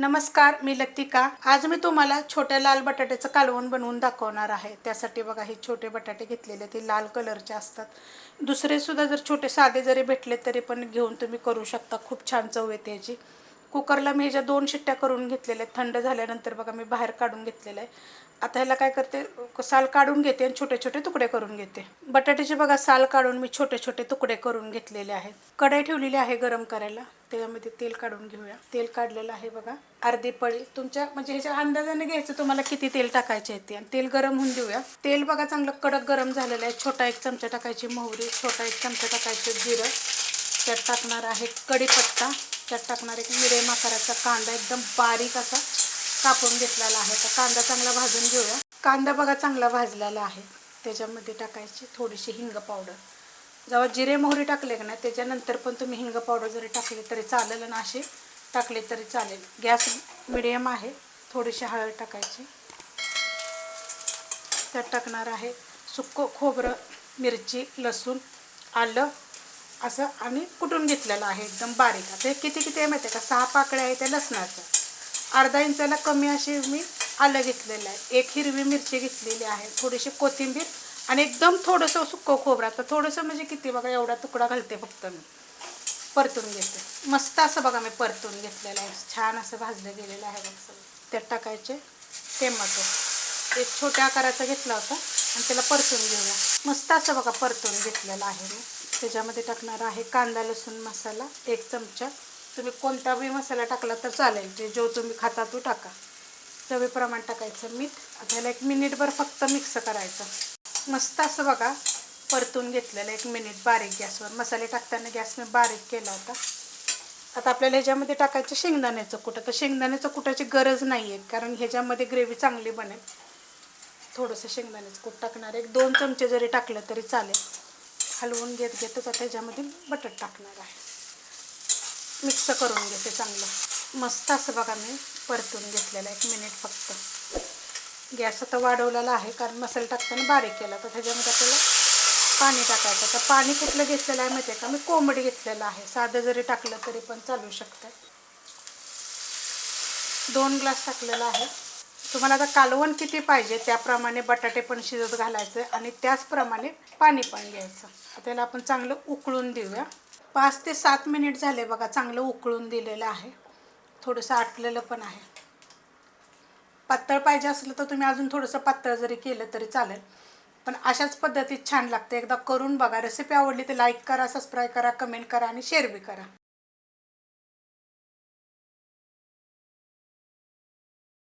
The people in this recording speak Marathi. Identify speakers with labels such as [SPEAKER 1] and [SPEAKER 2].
[SPEAKER 1] नमस्कार मी लतिका. आज मी तुम्हाला छोट्या लाल बटाट्याचं कालवण बनवून दाखवणार आहे. त्यासाठी बघा हे छोटे बटाटे घेतलेले ते लाल कलरचे असतात. दुसरे सुद्धा जर छोटे साधे जरी भेटले तरी पण घेऊन तुम्ही करू शकता. खूप छान चव येते याची. कुकरला मी ह्याच्या दोन शिट्ट्या करून घेतलेल्या आहेत. थंड झाल्यानंतर बघा मी बाहेर काढून घेतलेलं आहे. आता ह्याला काय करते साल काढून घेते आणि छोटे छोटे तुकडे करून घेते. बटाट्याचे बघा साल काढून मी छोटे छोटे तुकडे करून घेतलेले आहेत. कढई ठेवलेली आहे गरम करायला. त्याच्यामध्ये तेल काढून घेऊया. तेल काढलेलं आहे बघा. अर्धी पळी. तुमच्या म्हणजे ह्याच्या अंदाजाने घ्यायचं तुम्हाला किती तेल टाकायचे आहे ते. आणि तेल गरम होऊन देऊया. तेल बघा चांगलं कडक गरम झालेलं आहे. छोटा एक चमचा टाकायची मोहरी छोटा एक चमचा टाकायचं जिरं. त्यात टाकणार आहे कढीपत्ता. त्यात टाकणार एक मिरेम आकाराचा कांदा एकदम बारीक असा कापून घेतलेला आहे. तर कांदा चांगला भाजून घेऊया. कांदा बघा चांगला भाजलेला आहे. त्याच्यामध्ये टाकायची थोडीशी हिंग पावडर. जेव्हा जिरे मोहरी टाकले का नाही त्याच्यानंतर पण तुम्ही हिंग पावडर जरी टाकली तरी चालेल आणि असे टाकले तरी चालेल. गॅस मिडियम आहे थोडीशी हळद टाकायची. त्यात टाकणार आहे सुक्क खोबरं मिरची लसूण आलं असं आम्ही कुटून घेतलेलं आहे एकदम बारीक. आता हे किती किती आहे माहिती आहे का? सहा पाकळ्या आहे त्या लसणाच्या. अर्धा इंचाला कमी अशी मी आलं घेतलेलं आहे. एक हिरवी मिरची घेतलेली आहे. थोडीशी कोथिंबीर आणि एकदम थोडंसं सुक्क खोबरं तर थोडंसं म्हणजे किती बघा एवढा तुकडा घालते फक्त मी. परतून घेते. मस्त असं बघा मी परतून घेतलेलं आहे. छान असं भाजलं गेलेलं आहे बघ सगळं. त्यात टाकायचे टोमॅटो. एक छोट्या आकाराचा घेतला होता. आणि त्याला परतून घेऊया. मस्त असं बघा परतून घेतलेलं आहे मी. त्याच्यामध्ये टाकणार आहे कांदा लसूण मसाला एक चमचा. तुम्ही कोणता बी मसाला टाकला तर चालेल. जे जो तुम्ही खाता तो टाका. चवीप्रमाणे टाकायचं मीठ. आता एक मिनिटभर फक्त मिक्स करायचं. मस्त असं बघा परतून घेतलेलं एक मिनिट बारीक गॅसवर. मसाले टाकताना गॅस मी बारीक केला होता. आता आपल्याला ह्याच्यामध्ये टाकायचं शेंगदाण्याचं कुठं तर शेंगदाण्याचं कुटाची गरज नाही आहे कारण ह्याच्यामध्ये ग्रेव्ही चांगली बनेल. थोडंसं शेंगदाण्याचं कूट टाकणार. एक दोन चमचे जरी टाकलं तरी चालेल. हलवून घेत घेतच आता ह्याच्यामध्ये बटर टाकणार आहे. मिक्स करून घेते चांगलं. मस्त असं बघा मी परतून घेतलेलं एक मिनिट फक्त. गॅस आता वाढवलेला आहे कारण मसाला टाकताना बारीक केला तर त्याच्यामध्ये आपल्याला पाणी टाकायचं तर पाणी कुठलं घेतलेलं आहे माहिती आहे का? मी कोंबडी घेतलेलं आहे. साधं जरी टाकलं तरी पण चालू शकतं. दोन ग्लास टाकलेला आहे. तुम्हाला आता कालवण किती पाहिजे त्याप्रमाणे बटाटे पण शिजत घालायचे आणि त्याचप्रमाणे पाणी पण घ्यायचं. त्याला आपण चांगलं उकळून देऊया. पाच ते सात मिनिट झाले बघा चांगलं उकळून दिलेलं आहे. थोडंसं आटलेलं पण आहे. पातळ पाहिजे असलं तर तुम्ही अजून थोडंसं पातळ जरी केलं तरी चालेल. पण अशाच पद्धतीत छान लागते. एकदा करून बघा. रेसिपी आवडली तर लाईक करा सबस्क्राईब करा कमेंट करा आणि शेअर बी करा.